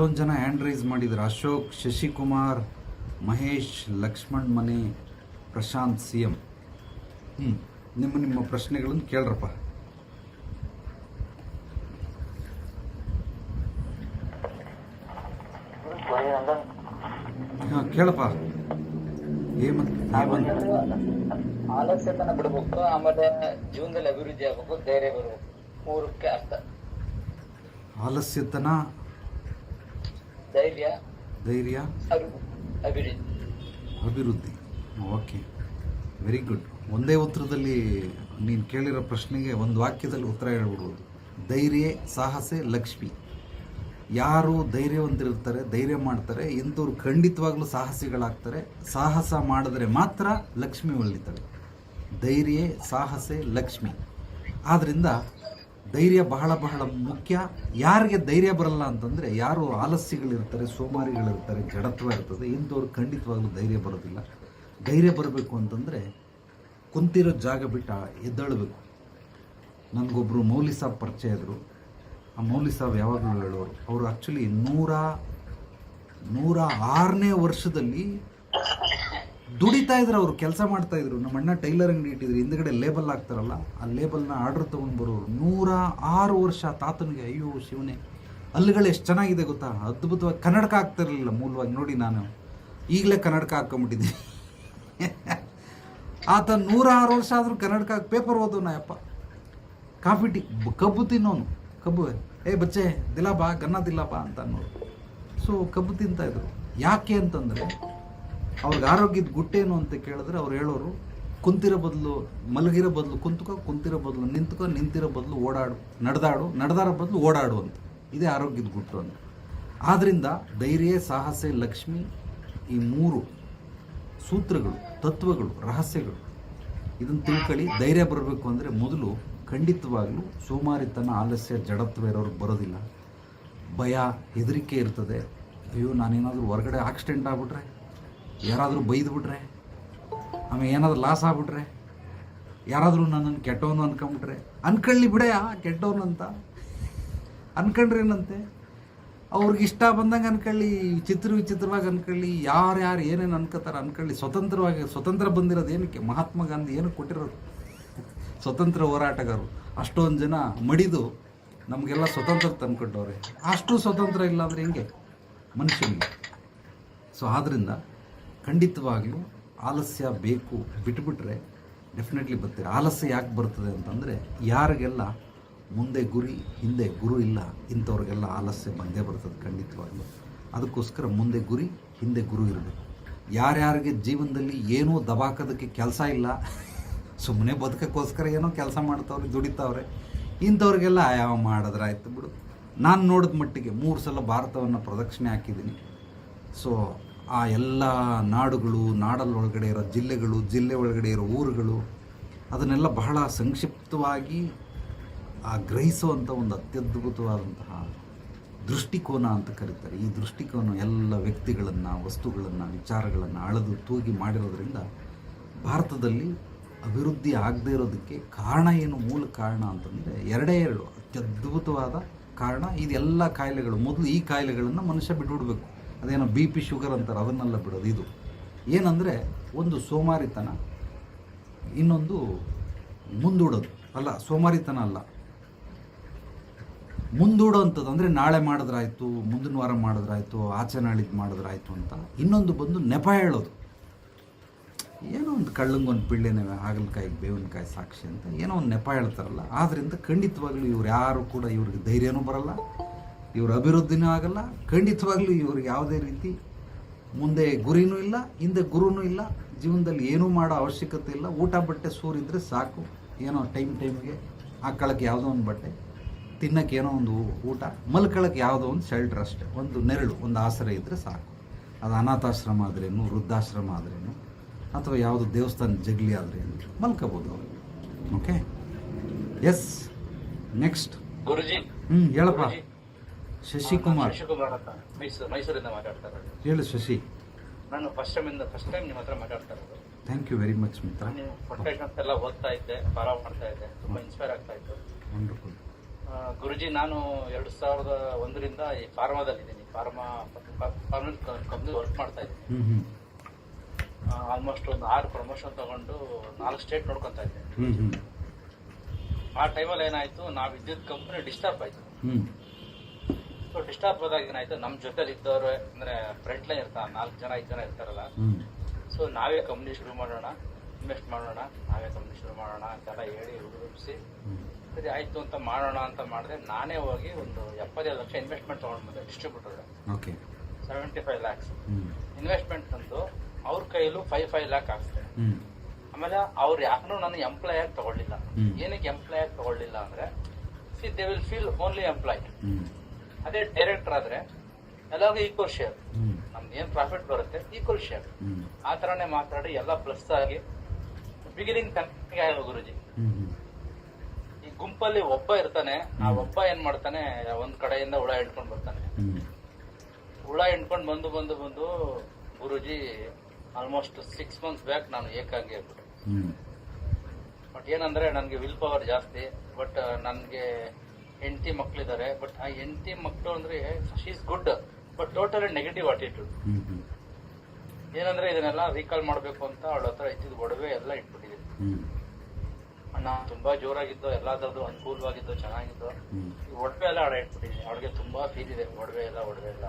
ಎಷ್ಟೊಂದು ಜನ hand raise ಮಾಡಿದ್ರು. ಅಶೋಕ್ ಶಶಿಕುಮಾರ್ ಮಹೇಶ್ ಲಕ್ಷ್ಮಣ್ ಮನೆ ಪ್ರಶಾಂತ್ ಸಿ ಎಂ ಹ್ಞೂ ನಿಮ್ಮ ನಿಮ್ಮ ಪ್ರಶ್ನೆಗಳನ್ನು ಕೇಳ್ರಪ್ಪ. ಹಾಂ ಕೇಳಪ್ಪ. ಹೇಮಂತ್ ಹೇಮಂತ್. ಆಲಸ್ಯತನ ಬಿಡ್ಬೇಕು ಆಮೇಲೆ ಜೀವನದಲ್ಲಿ ಅಭಿವೃದ್ಧಿ ಆಗ್ಬೇಕು ಧೈರ್ಯ ಬರ್ಬೇಕು. ಮೂರಕ್ಕೆ ಅರ್ಥ. ಆಲಸ್ಯತನ ಧೈರ್ಯ ಧೈರ್ಯ ಅಭಿವೃದ್ಧಿ. ಅಭಿವೃದ್ಧಿ. ಓಕೆ. ವೆರಿ ಗುಡ್ ಒಂದೇ ಉತ್ತರದಲ್ಲಿ ನೀನು ಕೇಳಿರೋ ಪ್ರಶ್ನೆಗೆ ಒಂದು ವಾಕ್ಯದಲ್ಲಿ ಉತ್ತರ ಹೇಳ್ಬಿಡ್ಬೋದು. ಧೈರ್ಯ ಸಾಹಸೆ ಲಕ್ಷ್ಮಿ. ಯಾರು ಧೈರ್ಯವಂತಿರುತ್ತಾರೆ ಧೈರ್ಯ ಮಾಡ್ತಾರೆ ಇಂಥವ್ರು ಖಂಡಿತವಾಗ್ಲೂ ಸಾಹಸಿಗಳಾಗ್ತಾರೆ ಸಾಹಸ ಮಾಡಿದ್ರೆ ಮಾತ್ರ ಲಕ್ಷ್ಮಿ ಒಲಿತಾಳೆ ಧೈರ್ಯ ಸಾಹಸೆ ಲಕ್ಷ್ಮಿ. ಆದ್ದರಿಂದ ಧೈರ್ಯ ಬಹಳ ಬಹಳ ಮುಖ್ಯ. ಯಾರಿಗೆ ಧೈರ್ಯ ಬರಲ್ಲ ಅಂತಂದರೆ ಯಾರು ಆಲಸ್ಯಗಳಿರ್ತಾರೆ, ಸೋಮಾರಿಗಳಿರ್ತಾರೆ ಜಡತ್ವ ಇರ್ತದೆ ಇಂಥವ್ರು ಖಂಡಿತವಾಗ್ಲೂ ಧೈರ್ಯ ಬರೋದಿಲ್ಲ. ಧೈರ್ಯ ಬರಬೇಕು ಅಂತಂದರೆ ಕುಂತಿರೋ ಜಾಗ ಬಿಟ್ಟು ಎದ್ದೇಳಬೇಕು. ನನಗೊಬ್ಬರು ಮೌಲಿ ಸಾಬ್ ಪರಿಚಯ ಇದ್ದರು ಆ ಮೌಲಿ ಸಾಬ್ ಯಾವಾಗಲೂ ಹೇಳೋರು, ಅವರು ಆ್ಯಕ್ಚುಲಿ ನೂರ ನೂರ ಆರನೇ ವರ್ಷದಲ್ಲಿ ದುಡಿತಾ ಇದ್ರು ಅವರು ಕೆಲಸ ಮಾಡ್ತಾ ಇದ್ರು. ನಮ್ಮ ಅಣ್ಣ ಟೈಲರ್ ಅಂಗಡಿ ಇಟ್ಟಿದ್ರು ಹಿಂದ್ಗಡೆ ಲೇಬಲ್ ಹಾಕ್ತಾರಲ್ಲ, ಆ ಲೇಬಲ್ನ ಆರ್ಡರ್ ತೊಗೊಂಡು ಬರೋರು ನೂರ ಆರು ವರ್ಷ ತಾತನಿಗೆ, ಅಯ್ಯೋ ಶಿವನೇ ಅಲ್ಲಿಗಳು ಎಷ್ಟು ಚೆನ್ನಾಗಿದೆ ಗೊತ್ತಾ? ಅದ್ಭುತವಾಗಿ ಕನ್ನಡಕ ಆಗ್ತಿರಲಿಲ್ಲ ಮೂಲವಾಗಿ ನೋಡಿ ನಾನು. ಈಗಲೇ ಕನ್ನಡಕ ಹಾಕ್ಕೊಂಬಿಟ್ಟಿದ್ದೀನಿ ಆತ ನೂರ ಆರು ವರ್ಷ ಆದರೂ ಕನ್ನಡಕ ಪೇಪರ್ ಓದೋನ ಯಪ್ಪ. ಕಾಫಿ ಟೀ ಕಬ್ಬು ತಿನ್ನೋನು. ಕಬ್ಬು ಏ ಬಚ್ಚೆ ದಿಲ್ಲ ಬಾ ಗನ್ನ ದಿಲ್ಲ ಬಾ ಅಂತ ಅನ್ನೋರು. ಸೊ ಕಬ್ಬು ತಿಂತಾಯಿದ್ರು ಯಾಕೆ ಅಂತಂದರೆ ಅವ್ರಿಗೆ ಆರೋಗ್ಯದ ಗುಟ್ಟೇನು ಅಂತ ಕೇಳಿದ್ರೆ ಅವ್ರು ಹೇಳೋರು, ಕುಂತಿರೋ ಬದಲು ಮಲಗಿರೋ ಬದಲು ಕುಂತ್ಕೋ, ಕುಂತಿರೋ ಬದಲು ನಿಂತ್ಕೋ, ನಿಂತಿರೋ ಬದಲು ಓಡಾಡು, ನಡೆದಾಡು, ನಡೆದಾರೋ ಬದಲು ಓಡಾಡು ಅಂತ. ಇದೇ ಆರೋಗ್ಯದ ಗುಟ್ಟು ಅಂತ. ಆದ್ದರಿಂದ ಧೈರ್ಯ, ಸಾಹಸ, ಲಕ್ಷ್ಮಿ ಈ ಮೂರು ಸೂತ್ರಗಳು, ತತ್ವಗಳು, ರಹಸ್ಯಗಳು ಇದನ್ನು ತಿಳ್ಕೊಳ್ಳಿ. ಧೈರ್ಯ ಬರಬೇಕು ಅಂದರೆ ಮೊದಲು ಖಂಡಿತವಾಗಲೂ ಸೋಮಾರಿತನ, ಆಲಸ್ಯ, ಜಡತ್ವ ಇರೋರು ಬರೋದಿಲ್ಲ. ಭಯ, ಹೆದರಿಕೆ ಇರ್ತದೆ. ಅಯ್ಯೋ, ನಾನೇನಾದರೂ ಹೊರಗಡೆ ಆಕ್ಸಿಡೆಂಟ್ ಆಗ್ಬಿಟ್ರೆ ಯಾರಾದರೂ ಬೈದ್ಬಿಟ್ರೆ ಆಮೇಲೆ ಏನಾದರೂ ಲಾಸ್ ಆಗ್ಬಿಟ್ರೆ? ಯಾರಾದರೂ ನನ್ನನ್ನು ಕೆಟ್ಟವನು ಅನ್ಕೊಂಬಿಟ್ರೆ ಅನ್ಕೊಳ್ಳಿ ಬಿಡೆಯ ಕೆಟ್ಟವನು ಅಂತ. ಅನ್ಕೊಂಡ್ರೇನಂತೆ ಅವ್ರಿಗೆ ಇಷ್ಟ ಬಂದಂಗೆ ಅನ್ಕೊಳ್ಳಿ ಚಿತ್ರ ವಿಚಿತ್ರವಾಗಿ ಅನ್ಕೊಳ್ಳಿ ಯಾರ್ಯಾರು ಯಾರು ಏನೇನು ಅನ್ಕೋತಾರೆ ಅನ್ಕೊಳ್ಳಿ. ಸ್ವತಂತ್ರವಾಗಿ, ಸ್ವತಂತ್ರ ಬಂದಿರೋದು ಏನಕ್ಕೆ? ಮಹಾತ್ಮ ಗಾಂಧಿ ಏನಕ್ಕೆ ಕೊಟ್ಟಿರೋದು? ಸ್ವತಂತ್ರ ಹೋರಾಟಗಾರರು. ಅಷ್ಟೊಂದು ಜನ ಮಡಿದು ನಮಗೆಲ್ಲ ಸ್ವತಂತ್ರ ತಂದುಕೊಟ್ಟವ್ರೆ. ಅಷ್ಟು ಸ್ವತಂತ್ರ ಇಲ್ಲ ಅಂದರೆ ಹೆಂಗೆ? ಮನುಷ್ಯನಿಗೆ. ಸೊ ಆದ್ದರಿಂದ ಖಂಡಿತವಾಗ್ಲೂ ಆಲಸ್ಯ ಬೇಕು ಬಿಟ್ಬಿಟ್ರೆ ಡೆಫಿನೆಟ್ಲಿ ಬರ್ತೀರ ಆಲಸ್ಯ ಯಾಕೆ ಬರ್ತದೆ ಅಂತಂದರೆ ಯಾರಿಗೆಲ್ಲ ಮುಂದೆ ಗುರಿ, ಹಿಂದೆ ಗುರು ಇಲ್ಲ, ಇಂಥವ್ರಿಗೆಲ್ಲ ಆಲಸ್ಯ ಬಂದೇ ಬರ್ತದೆ ಖಂಡಿತವಾಗ್ಲೂ ಅದಕ್ಕೋಸ್ಕರ ಮುಂದೆ ಗುರಿ, ಹಿಂದೆ ಗುರು ಇರಬೇಕು. ಯಾರ್ಯಾರಿಗೆ ಜೀವನದಲ್ಲಿ ಏನೂ ದಬಾಕೋದಕ್ಕೆ ಕೆಲಸ ಇಲ್ಲ ಸುಮ್ಮನೆ ಬದುಕೋಕ್ಕೋಸ್ಕರ ಏನೋ ಕೆಲಸ ಮಾಡ್ತಾವ್ರೆ, ದುಡಿತಾವ್ರೆ, ಇಂಥವ್ರಿಗೆಲ್ಲ ಯಾವ ಮಾಡಿದ್ರಾಯ್ತು ಬಿಡು. ನಾನು ನೋಡಿದ ಮಟ್ಟಿಗೆ ಮೂರು ಸಲ ಭಾರತವನ್ನು ಪ್ರದಕ್ಷಿಣೆ ಹಾಕಿದ್ದೀನಿ. ಸೊ ಆ ಎಲ್ಲ ನಾಡುಗಳು ನಾಡಲ್ಲೊಳಗಡೆ ಇರೋ ಜಿಲ್ಲೆಗಳು, ಜಿಲ್ಲೆ ಒಳಗಡೆ ಇರೋ ಊರುಗಳು, ಅದನ್ನೆಲ್ಲ ಬಹಳ ಸಂಕ್ಷಿಪ್ತವಾಗಿ, ಆ ಗ್ರಹಿಸುವಂಥ ಒಂದು ಅತ್ಯದ್ಭುತವಾದಂತಹ ದೃಷ್ಟಿಕೋನ ಅಂತ ಕರೀತಾರೆ. ಈ ದೃಷ್ಟಿಕೋನ ಎಲ್ಲ ವ್ಯಕ್ತಿಗಳನ್ನು, ವಸ್ತುಗಳನ್ನು, ವಿಚಾರಗಳನ್ನು ಅಳೆದು ತೂಗಿ ಮಾಡಿರೋದ್ರಿಂದ ಭಾರತದಲ್ಲಿ ಅಭಿವೃದ್ಧಿ ಆಗದೇ ಇರೋದಕ್ಕೆ ಕಾರಣ ಏನು, ಮೂಲ ಕಾರಣ ಅಂತಂದರೆ ಎರಡೇ ಎರಡು ಅತ್ಯದ್ಭುತವಾದ ಕಾರಣ, ಇದೆಲ್ಲ ಕಾಯಿಲೆಗಳು, ಮೊದಲು ಈ ಕಾಯಿಲೆಗಳನ್ನು ಮನುಷ್ಯ ಬಿಟ್ಬಿಡ್ಬೇಕು. ಅದೇನೋ ಬಿ ಪಿ ಶುಗರ್ ಅಂತಾರೆ, ಅದನ್ನೆಲ್ಲ ಬಿಡೋದು ಇದು. ಏನಂದರೆ ಒಂದು ಸೋಮಾರಿತನ, ಇನ್ನೊಂದು ಮುಂದೂಡೋದು. ಅಲ್ಲ, ಸೋಮಾರಿತನ ಅಲ್ಲ. ಮುಂದೂಡೋವಂಥದ್ದು ಅಂದರೆ ನಾಳೆ ಮಾಡಿದ್ರಾಯ್ತು, ಮುಂದಿನ ವಾರ ಮಾಡಿದ್ರಾಯ್ತು, ಆಚೆ ನಾಳಿದ್ದು ಮಾಡಿದ್ರಾಯ್ತು ಅಂತ. ಇನ್ನೊಂದು ಬಂದು ನೆಪ ಹೇಳೋದು. ಏನೋ ಒಂದು ಕಳ್ಳಂಗೊಂದು ಪಿಳ್ಳೆನೆ ಹಾಗಲಕಾಯಿ, ಬೇವಿನಕಾಯಿ ಸಾಕ್ಷಿ ಅಂತ ಏನೋ ಒಂದು ನೆಪ ಹೇಳ್ತಾರಲ್ಲ. ಆದ್ದರಿಂದ ಖಂಡಿತವಾಗ್ಲೂ ಇವ್ರು ಯಾರು ಕೂಡ ಇವ್ರಿಗೆ ಧೈರ್ಯನೂ ಬರಲ್ಲ. ಇವ್ರ ಅಭಿವೃದ್ಧಿನೂ ಆಗಲ್ಲ ಖಂಡಿತವಾಗ್ಲೂ ಇವ್ರಿಗೆ ಯಾವುದೇ ರೀತಿ ಮುಂದೆ ಗುರಿನೂ ಇಲ್ಲ ಹಿಂದೆ ಗುರುನೂ ಇಲ್ಲ ಜೀವನದಲ್ಲಿ ಏನೂ ಮಾಡೋ ಅವಶ್ಯಕತೆ ಇಲ್ಲ. ಊಟ ಬಟ್ಟೆ ಸೂರಿದ್ರೆ ಸಾಕು. ಏನೋ ಟೈಮ್ ಟೈಮ್ಗೆ ಹಾಕೊಳ್ಳೋಕೆ ಯಾವುದೋ ಒಂದು ಬಟ್ಟೆ ತಿನ್ನಕ್ಕೆ ಏನೋ ಒಂದು ಊಟ ಮಲ್ಕೊಳ್ಳೋಕ್ಕೆ ಯಾವುದೋ ಒಂದು ಶೆಲ್ಟರ್ ಅಷ್ಟೇ. ಒಂದು ನೆರಳು ಒಂದು ಆಸರೆ ಇದ್ದರೆ ಸಾಕು. ಅದು ಅನಾಥಾಶ್ರಮ ಆದ್ರೇನು ವೃದ್ಧಾಶ್ರಮ ಆದ್ರೇನು ಅಥವಾ ಯಾವುದು ದೇವಸ್ಥಾನ ಜಗಲಿ ಆದ್ರೇನು ಮಲ್ಕೋಬೋದು ಅವರು. ಓಕೆ ಎಸ್ ನೆಕ್ಸ್ಟ್ ಗುರುಜಿ. ಹ್ಞೂ ಹೇಳಪ್ಪ. ಶಶಿಕುಮಾರ್. ಶಶಿಕುಮಾರ್ ಅಂತ ಮೈಸೂರು ಮೈಸೂರಿಂದ ಮಾತಾಡ್ತಾ ಇರೋದು. ಹೇಳು ಶಶಿ. ನಾನು ಫಸ್ಟ್ ಟೈಮ್ ಇಂದ ಫಸ್ಟ್ ಟೈಮ್ ನಿಮ್ಮ ಹತ್ರ ಮಾತಾಡ್ತಾ ಇರೋದು. ಥ್ಯಾಂಕ್ ಯು ವೆರಿ ಮಚ್ ಮಿತ್ರ ನೀವು ಪ್ರೊಟೆಕ್ಷನ್ಸ್ ಎಲ್ಲ ಓದ್ತಾ ಇದ್ದೆ ಫಾಲೋ ಮಾಡ್ತಾ ಇದ್ದೆ ತುಂಬ ಇನ್ಸ್ಪೈರ್ ಆಗ್ತಾ ಇತ್ತು. ವಂಡರ್ಫುಲ್ ಗುರುಜಿ ನಾನು ಎರಡು ಸಾವಿರದ ಒಂದರಿಂದ ಈ ಫಾರ್ಮಾದಲ್ಲಿ ಇದ್ದೀನಿ ಫಾರ್ಮಾ ಪರ್ಮನೆಂಟ್ ಕಂಪ್ನಿ ವರ್ಕ್ ಮಾಡ್ತಾ ಇದ್ದೀನಿ. ಹ್ಮ್ ಆಲ್ಮೋಸ್ಟ್ ಒಂದು ಆರು ಪ್ರಮೋಷನ್ ತಗೊಂಡು ನಾಲ್ಕು ಸ್ಟೇಟ್ ನೋಡ್ಕೊತಾ ಇದ್ದೆ. ಆ ಟೈಮಲ್ಲಿ ಏನಾಯ್ತು ನಾವು ಇದ್ದಿದ್ದ ಕಂಪ್ನಿ ಡಿಸ್ಟರ್ಬ್ ಆಯ್ತು. ಸೊ ಡಿಸ್ಟರ್ಬ್ ಆದಾಗ ಏನಾಯ್ತು ನಮ್ಮ ಜೊತೆಲಿ ಇದ್ದವರು ಅಂದ್ರೆ ಫ್ರಂಟ್ ಲೈನ್ ಇರ್ತಾರೆ ನಾಲ್ಕು ಜನ ಐದು ಜನ ಇರ್ತಾರಲ್ಲ. ಸೊ ನಾವೇ ಕಂಪ್ನಿ ಶುರು ಮಾಡೋಣ ಇನ್ವೆಸ್ಟ್ ಮಾಡೋಣ ನಾವೇ ಕಂಪ್ನಿ ಶುರು ಮಾಡೋಣ ಅಂತೆಲ್ಲ ಹೇಳಿ ಹುಡುಗಿಸಿ ಸರಿ ಆಯ್ತು ಅಂತ ಮಾಡೋಣ ಅಂತ ಮಾಡಿದೆ ನಾನೇ ಹೋಗಿ ಒಂದು ಎಪ್ಪತ್ತೈದು lakh investment ತಗೊಂಡ್ಬಂದೆ distributor okay. Seventy five lakhs investment ತಂದು ಅವ್ರ ಕೈಯಲ್ಲೂ ಫೈವ್ ಫೈವ್ ಲ್ಯಾಕ್ ಆಗ್ತದೆ. ಆಮೇಲೆ ಅವ್ರು ಯಾಕೂ ನಾನು ಎಂಪ್ಲಾಯ್ ಆಗಿ ತಗೊಳ್ಳಿಲ್ಲ ಏನಕ್ಕೆ ಎಂಪ್ಲಾಯ್ ಆಗಿ ತಗೊಳ್ಳಿಲ್ಲ ಅಂದ್ರೆ see they will feel only employee hmm. ಅದೇ ಡೈರೆಕ್ಟರ್ ಆದ್ರೆ ಎಲ್ಲರಿಗೂ ಈಕ್ವಲ್ ಶೇರ್ ನಮ್ದು ಏನ್ ಪ್ರಾಫಿಟ್ ಬರುತ್ತೆ? ಈಕ್ವಲ್ ಶೇರ್ ಆ ತರನೇ ಮಾತಾಡಿ ಎಲ್ಲ ಪ್ಲಸ್ ಆಗಿ ಬಿಗಿನಿಂಗ್ ತನಕ ಗುರುಜಿ. ಈ ಗುಂಪಲ್ಲಿ ಒಬ್ಬ ಇರ್ತಾನೆ ಆ ಒಬ್ಬ ಏನ್ ಮಾಡ್ತಾನೆ ಒಂದ್ ಕಡೆಯಿಂದ ಹುಳ ಹಿಡ್ಕೊಂಡ್ ಬರ್ತಾನೆ. ಹುಳ ಹಿಡ್ಕೊಂಡ್ ಬಂದು ಬಂದು ಬಂದು ಗುರುಜಿ ಆಲ್ಮೋಸ್ಟ್ ಸಿಕ್ಸ್ ಮಂತ್ಸ್ ಬ್ಯಾಕ್ ನಾನು ಏಕಾಂಗಿ ಆಗ್ಬಿಟ್ಟೆ. ಬಟ್ ಏನಂದ್ರೆ ನನಗೆ ವಿಲ್ ಪವರ್ ಜಾಸ್ತಿ ಬಟ್ ನನಗೆ ಹೆಂಡತಿ ಮಕ್ಕಳಿದ್ದಾರೆ ಬಟ್ ಆ ಹೆಂಡತಿ ಮಕ್ಕಳು ಅಂದ್ರೆ she's good but totally negative attitude ಏನಂದ್ರೆ ಇದನ್ನೆಲ್ಲ ರೀಕಾಲ್ ಮಾಡಬೇಕು ಅಂತ ಅವಳ ಹತ್ರ ಇದ್ದಿದ್ದು ಒಡವೆ ಎಲ್ಲ ಇಟ್ಬಿಟ್ಟಿದ್ದೀನಿ ಅಣ್ಣ ತುಂಬಾ ಜೋರಾಗಿದ್ದು ಎಲ್ಲಾದ್ರದ್ದು ಅನುಕೂಲವಾಗಿದ್ದು ಚೆನ್ನಾಗಿದ್ದು ಒಡವೆ ಎಲ್ಲ ಆಡ ಇಟ್ಬಿಟ್ಟಿದ್ದೀನಿ ಅವಳಿಗೆ ತುಂಬಾ ಫೀಲ್ ಇದೆ ಒಡವೆ ಎಲ್ಲ ಒಡವೆ ಎಲ್ಲ.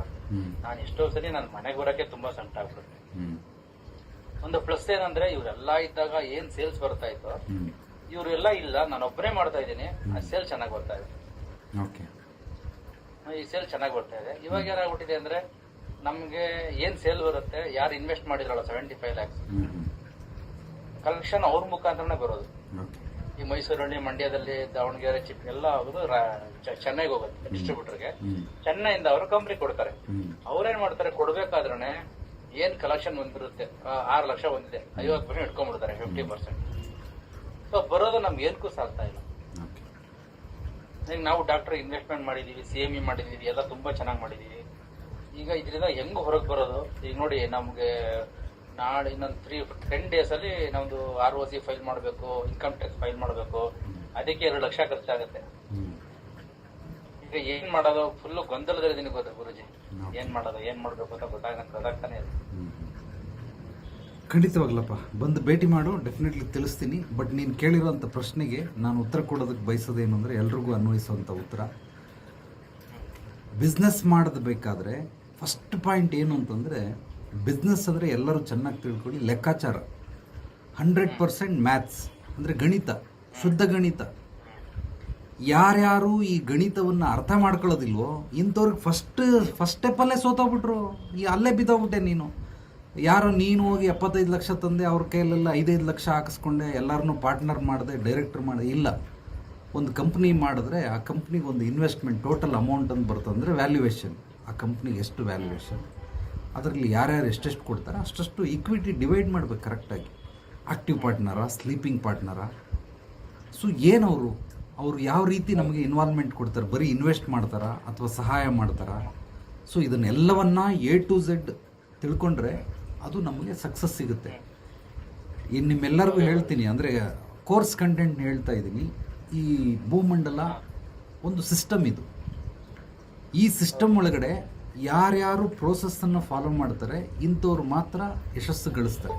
ನಾನು ಎಷ್ಟೋ ಸರಿ ನಾನು ಮನೆಗೆ ಬರೋಕ್ಕೆ ತುಂಬಾ ಸಂಕಟ ಆಗ್ಬಿಡುತ್ತೆ. ಒಂದು ಪ್ಲಸ್ ಏನಂದ್ರೆ ಇವರೆಲ್ಲ ಇದ್ದಾಗ ಏನ್ ಸೇಲ್ಸ್ ಬರ್ತಾ ಇತ್ತು ಇವರೆಲ್ಲ ಇಲ್ಲ ನಾನು ಒಬ್ಬನೇ ಮಾಡ್ತಾ ಇದ್ದೀನಿ ಆ ಸೇಲ್ ಚೆನ್ನಾಗಿ ಬರ್ತಾ ಇದೆ ಓಕೆ. ಈ ಸೇಲ್ ಚೆನ್ನಾಗಿ ಬರ್ತಾ ಇದೆ. ಇವಾಗ ಏನಾಗ್ಬಿಟ್ಟಿದೆ ಅಂದ್ರೆ ನಮ್ಗೆ ಏನ್ ಸೇಲ್ ಬರುತ್ತೆ ಯಾರು ಇನ್ವೆಸ್ಟ್ ಮಾಡಿದ್ರಲ್ಲ ಸೆವೆಂಟಿ ಫೈವ್ ಲ್ಯಾಕ್ಸ್ ಕಲೆಕ್ಷನ್ ಅವ್ರ ಮುಖಾಂತರನೇ ಬರೋದು. ಈ ಮೈಸೂರಲ್ಲಿ ಮಂಡ್ಯದಲ್ಲಿ ದಾವಣಗೆರೆ ಚಿಪ್ ಎಲ್ಲ ಆಗುದು ಚೆನ್ನೈಗೆ ಹೋಗುತ್ತೆ ಡಿಸ್ಟ್ರಿಬ್ಯೂಟರ್ಗೆ ಚೆನ್ನೈಯಿಂದ ಅವರು ಕಂಪ್ನಿ ಕೊಡ್ತಾರೆ. ಅವ್ರೇನ್ ಮಾಡ್ತಾರೆ ಕೊಡ್ಬೇಕಾದ್ರೆ ಏನ್ ಕಲೆಕ್ಷನ್ ಬಂದಿರುತ್ತೆ ಆರು ಲಕ್ಷ ಬಂದಿದೆ ಐವತ್ತು ಪರ್ಸೆಂಟ್ ಇಟ್ಕೊಂಡ್ಬಿಡ್ತಾರೆ ಫಿಫ್ಟಿ ಪರ್ಸೆಂಟ್. ಸೊ ಬರೋದು ನಮ್ಗೆ ಏನಕ್ಕೂ ಸಾಲ್ತಾ ಇಲ್ಲ. ನಾವು ಡಾಕ್ಟರ್ ಇನ್ವೆಸ್ಟ್ಮೆಂಟ್ ಮಾಡಿದೀವಿ ಸಿ ಎಂ ಇ ಮಾಡಿದೀವಿ ಎಲ್ಲ ತುಂಬಾ ಚೆನ್ನಾಗಿ ಮಾಡಿದೀವಿ. ಈಗ ಇದರಿಂದ ಹೆಂಗ್ ಹೊರಗೆ ಬರೋದು? ಈಗ ನೋಡಿ ನಮಗೆ ನಾಳೆ ಇನ್ನೊಂದು ತ್ರೀ ಟೆನ್ ಡೇಸ್ ಅಲ್ಲಿ ನಮ್ದು ಆರ್ ಒ ಸಿ ಫೈಲ್ ಮಾಡಬೇಕು ಇನ್ಕಮ್ ಟ್ಯಾಕ್ಸ್ ಫೈಲ್ ಮಾಡಬೇಕು. ಅದಕ್ಕೆ ಎರಡು ಲಕ್ಷ ಖರ್ಚಾಗುತ್ತೆ. ಈಗ ಏನ್ ಮಾಡೋದು? ಫುಲ್ ಗೊಂದಲದಲ್ಲಿ ಗೊತ್ತಾ ಗುರುಜಿ. ಏನು ಮಾಡೋದು? ಏನ್ ಮಾಡ್ಬೇಕು ಅಂತ ಗೊತ್ತಾಗ ಗೊತ್ತಾಗ್ತಾನೆ ಇಲ್ಲ. ಖಂಡಿತವಾಗ್ಲಪ್ಪ. ಬಂದು ಭೇಟಿ ಮಾಡು ಡೆಫಿನೆಟ್ಲಿ ತಿಳಿಸ್ತೀನಿ. ಬಟ್ ನೀನು ಕೇಳಿರೋಂಥ ಪ್ರಶ್ನೆಗೆ ನಾನು ಉತ್ತರ ಕೊಡೋದಕ್ಕೆ ಬಯಸೋದೇನು ಅಂದರೆ ಎಲ್ರಿಗೂ ಅನ್ವಯಿಸುವಂಥ ಉತ್ತರ. ಬಿಸ್ನೆಸ್ ಮಾಡೋದು ಬೇಕಾದರೆ ಫಸ್ಟ್ ಪಾಯಿಂಟ್ ಏನು ಅಂತಂದರೆ ಬಿಸ್ನೆಸ್ ಅಂದರೆ ಎಲ್ಲರೂ ಚೆನ್ನಾಗಿ ತಿಳ್ಕೊಳ್ಳಿ ಲೆಕ್ಕಾಚಾರ. ಹಂಡ್ರೆಡ್ ಪರ್ಸೆಂಟ್ ಮ್ಯಾಥ್ಸ್ ಅಂದರೆ ಗಣಿತ, ಶುದ್ಧ ಗಣಿತ. ಯಾರ್ಯಾರು ಈ ಗಣಿತವನ್ನು ಅರ್ಥ ಮಾಡ್ಕೊಳ್ಳೋದಿಲ್ವೋ ಇಂಥವ್ರಿಗೆ ಫಸ್ಟ್ ಫಸ್ಟ್ ಸ್ಟೆಪ್ಪಲ್ಲೇ ಸೋತೋಗ್ಬಿಟ್ರು. ಈ ಅಲ್ಲೇ ಬಿದ್ದೋಗ್ಬಿಟ್ಟೆ ನೀನು. ಯಾರೋ ನೀನು ಹೋಗಿ ಎಪ್ಪತ್ತೈದು ಲಕ್ಷ ತಂದೆ, ಅವ್ರ ಕೈಯಲ್ಲೆಲ್ಲ ಐದೈದು ಲಕ್ಷ ಹಾಕಿಸ್ಕೊಂಡೆ ಎಲ್ಲರನ್ನೂ ಪಾರ್ಟ್ನರ್ ಮಾಡಿದೆ ಡೈರೆಕ್ಟರ್ ಮಾಡಿದೆ, ಇಲ್ಲ. ಒಂದು ಕಂಪ್ನಿ ಮಾಡಿದ್ರೆ ಆ ಕಂಪ್ನಿಗೆ ಒಂದು ಇನ್ವೆಸ್ಟ್ಮೆಂಟ್ ಟೋಟಲ್ ಅಮೌಂಟ್ ಅಂತ ಬರ್ತಂದರೆ ವ್ಯಾಲ್ಯೂಯೇಷನ್ ಆ ಕಂಪ್ನಿಗೆ ಎಷ್ಟು ವ್ಯಾಲ್ಯೂಯೇಷನ್ ಅದರಲ್ಲಿ ಯಾರ್ಯಾರು ಎಷ್ಟೆಷ್ಟು ಕೊಡ್ತಾರೆ? ಅಷ್ಟಷ್ಟು ಇಕ್ವಿಟಿ ಡಿವೈಡ್ ಮಾಡ್ಬೇಕು ಕರೆಕ್ಟಾಗಿ active partner sleeping partner so ಏನವರು ಅವರು? ಯಾವ ರೀತಿ ನಮಗೆ ಇನ್ವಾಲ್ವ್ಮೆಂಟ್ ಕೊಡ್ತಾರೆ? ಬರೀ ಇನ್ವೆಸ್ಟ್ ಮಾಡ್ತಾರಾ ಅಥವಾ ಸಹಾಯ ಮಾಡ್ತಾರಾ? ಸೊ ಇದನ್ನೆಲ್ಲವನ್ನ ಎ ಟು ಝೆಡ್ ತಿಳ್ಕೊಂಡ್ರೆ ಅದು ನಮಗೆ ಸಕ್ಸಸ್ ಸಿಗುತ್ತೆ. ಇನ್ನು ನಿಮ್ಮೆಲ್ಲರಿಗೂ ಹೇಳ್ತೀನಿ, ಅಂದರೆ ಕೋರ್ಸ್ ಕಂಟೆಂಟ್ ಹೇಳ್ತಾ ಇದ್ದೀನಿ ಈ ಭೂಮಂಡಲ ಒಂದು ಸಿಸ್ಟಮ್ ಇದು. ಈ ಸಿಸ್ಟಮ್ ಒಳಗಡೆ ಯಾರ್ಯಾರು ಪ್ರೋಸೆಸ್ಸನ್ನು ಫಾಲೋ ಮಾಡ್ತಾರೆ, ಇಂಥವ್ರು ಮಾತ್ರ ಯಶಸ್ಸು ಗಳಿಸ್ತಾರೆ.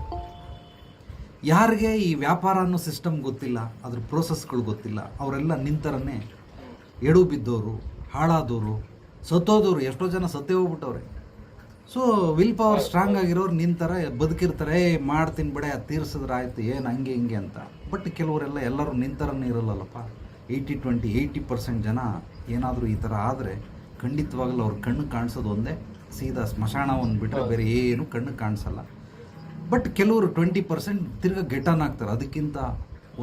ಯಾರಿಗೆ ಈ ವ್ಯಾಪಾರ ಅನ್ನೋ ಸಿಸ್ಟಮ್ ಗೊತ್ತಿಲ್ಲ, ಅದ್ರ ಪ್ರೋಸೆಸ್ಗಳು ಗೊತ್ತಿಲ್ಲ, ಅವರೆಲ್ಲ ನಿಂತರನ್ನೇ ಎಡು ಬಿದ್ದವರು ಹಾಳಾದವರು ಸತ್ತೋದವರು ಎಷ್ಟೋ ಜನ ಸತ್ತೇ ಹೋಗ್ಬಿಟ್ಟವ್ರೆ. ಸೊ ವಿಲ್ ಪವರ್ ಸ್ಟ್ರಾಂಗ್ ಆಗಿರೋರು ನಿಂತಾರೆ ಬದುಕಿರ್ತಾರೆ ಏ ಮಾಡ್ತೀನಿ ಬಿಡೆ ಅದು ತೀರ್ಸಿದ್ರೆ ಆಯ್ತು ಏನು ಹಂಗೆ ಹಿಂಗೆ ಅಂತ. ಬಟ್ ಕೆಲವರೆಲ್ಲ ಎಲ್ಲರೂ ನಿಂತರನ್ನು ಇರಲ್ಲಲ್ಲಪ್ಪ. ಏಯ್ಟಿ ಟ್ವೆಂಟಿ ಏಯ್ಟಿ ಪರ್ಸೆಂಟ್ ಜನ ಏನಾದರೂ ಈ ಥರ ಆದರೆ ಖಂಡಿತವಾಗಲೂ ಅವ್ರ ಕಣ್ಣು ಕಾಣಿಸೋದು ಒಂದೇ. ಸೀದಾ ಸ್ಮಶಾನವನ್ನು ಬಿಟ್ಟರೆ ಬೇರೆ ಏನು ಕಣ್ಣು ಕಾಣಿಸಲ್ಲ. ಬಟ್ ಕೆಲವರು ಟ್ವೆಂಟಿ ಪರ್ಸೆಂಟ್ ತಿರ್ಗಾ ಗೆಟನ್ ಆಗ್ತಾರೆ. ಅದಕ್ಕಿಂತ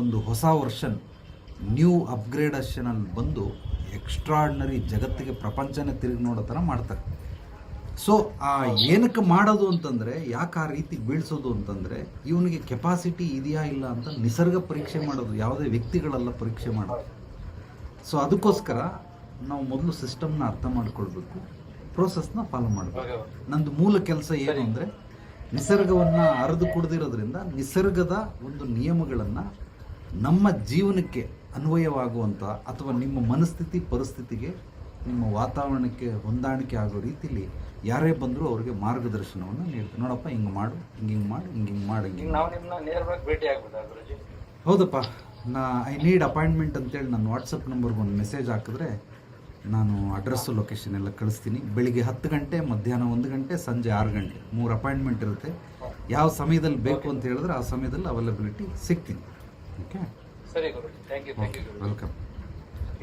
ಒಂದು ಹೊಸ ವರ್ಷನ್ ನ್ಯೂ ಅಪ್ಗ್ರೇಡೇಷನಲ್ಲಿ ಬಂದು ಎಕ್ಸ್ಟ್ರಾಡ್ನರಿ ಜಗತ್ತಿಗೆ ಪ್ರಪಂಚನೇ ತಿರುಗಿ ನೋಡೋ ಥರ ಮಾಡ್ತಾರೆ. ಸೊ ಆ ಏನಕ್ಕೆ ಮಾಡೋದು ಅಂತಂದರೆ, ಯಾಕೆ ಆ ರೀತಿ ಬೀಳ್ಸೋದು ಅಂತಂದರೆ, ಇವನಿಗೆ ಕೆಪಾಸಿಟಿ ಇದೆಯಾ ಇಲ್ಲ ಅಂತ ನಿಸರ್ಗ ಪರೀಕ್ಷೆ ಮಾಡೋದು, ಯಾವುದೇ ವ್ಯಕ್ತಿಗಳೆಲ್ಲ ಪರೀಕ್ಷೆ ಮಾಡೋದು. ಸೊ ಅದಕ್ಕೋಸ್ಕರ ನಾವು ಮೊದಲು ಸಿಸ್ಟಮ್ನ ಅರ್ಥ ಮಾಡ್ಕೊಳ್ಬೇಕು ಪ್ರೋಸೆಸ್ನ ಫಾಲೋ ಮಾಡಬೇಕು. ನಂದು ಮೂಲ ಕೆಲಸ ಏನು ಅಂದರೆ, ನಿಸರ್ಗವನ್ನು ಅರೆದು ಕುಡ್ದಿರೋದ್ರಿಂದ ನಿಸರ್ಗದ ಒಂದು ನಿಯಮಗಳನ್ನು ನಮ್ಮ ಜೀವನಕ್ಕೆ ಅನ್ವಯವಾಗುವಂಥ ಅಥವಾ ನಿಮ್ಮ ಮನಸ್ಥಿತಿ, ಪರಿಸ್ಥಿತಿಗೆ, ನಿಮ್ಮ ವಾತಾವರಣಕ್ಕೆ ಹೊಂದಾಣಿಕೆ ಆಗೋ ರೀತಿಲಿ ಯಾರೇ ಬಂದರೂ ಅವ್ರಿಗೆ ಮಾರ್ಗದರ್ಶನವನ್ನು ನೀಡ್ತಾರೆ. ನೋಡಪ್ಪ ಹಿಂಗೆ ಮಾಡು ಹಿಂಗೆ ಹಿಂಗೆ ಮಾಡು ಹಿಂಗೆ ಹಿಂಗೆ ಮಾಡು ಹಿಂಗೆ ನಾವು ನಿಮ್ಮನ್ನ ನೇರವಾಗಿ ಭೇಟಿ ಆಗ್ಬೋದಾ ಗುರುಜಿ? ಹೌದಪ್ಪ. ನಾ ಐ ನೀಡ್ ಅಪಾಯಿಂಟ್ಮೆಂಟ್ ಅಂತೇಳಿ ನನ್ನ ವಾಟ್ಸಪ್ ನಂಬರ್ಗೆ ಒಂದು ಮೆಸೇಜ್ ಹಾಕಿದ್ರೆ ನಾನು ಅಡ್ರೆಸ್ಸು ಲೊಕೇಶನ್ ಎಲ್ಲ ಕಳಿಸ್ತೀನಿ. ಬೆಳಿಗ್ಗೆ ಹತ್ತು ಗಂಟೆ ಮಧ್ಯಾಹ್ನ ಒಂದು ಗಂಟೆ ಸಂಜೆ ಆರು ಗಂಟೆ. ಮೂರು ಅಪಾಯಿಂಟ್ಮೆಂಟ್ ಇರುತ್ತೆ. ಯಾವ ಸಮಯದಲ್ಲಿ ಬೇಕು ಅಂತ ಹೇಳಿದ್ರೆ ಆ ಸಮಯದಲ್ಲಿ ಅವೈಲಬಿಲಿಟಿ ಸಿಗ್ತೀನಿ. ಓಕೆ ಸರಿ ಗುರು thank you thank you welcome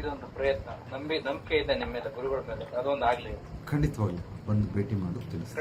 ಇದೊಂದು ಪ್ರಯತ್ನ. ನಂಬಿ ನಂಬಿಕೆ ಇದೆ ನಿಮ್ಮ ಮೇಲೆ ಗುರುಗಳ ಮೇಲೆ. ಅದೊಂದು ಆಗಲಿ. ಖಂಡಿತವಾಗ್ಲೂ. ಬಂದು ಭೇಟಿ ಮಾಡು ತಿಳಿಸಿ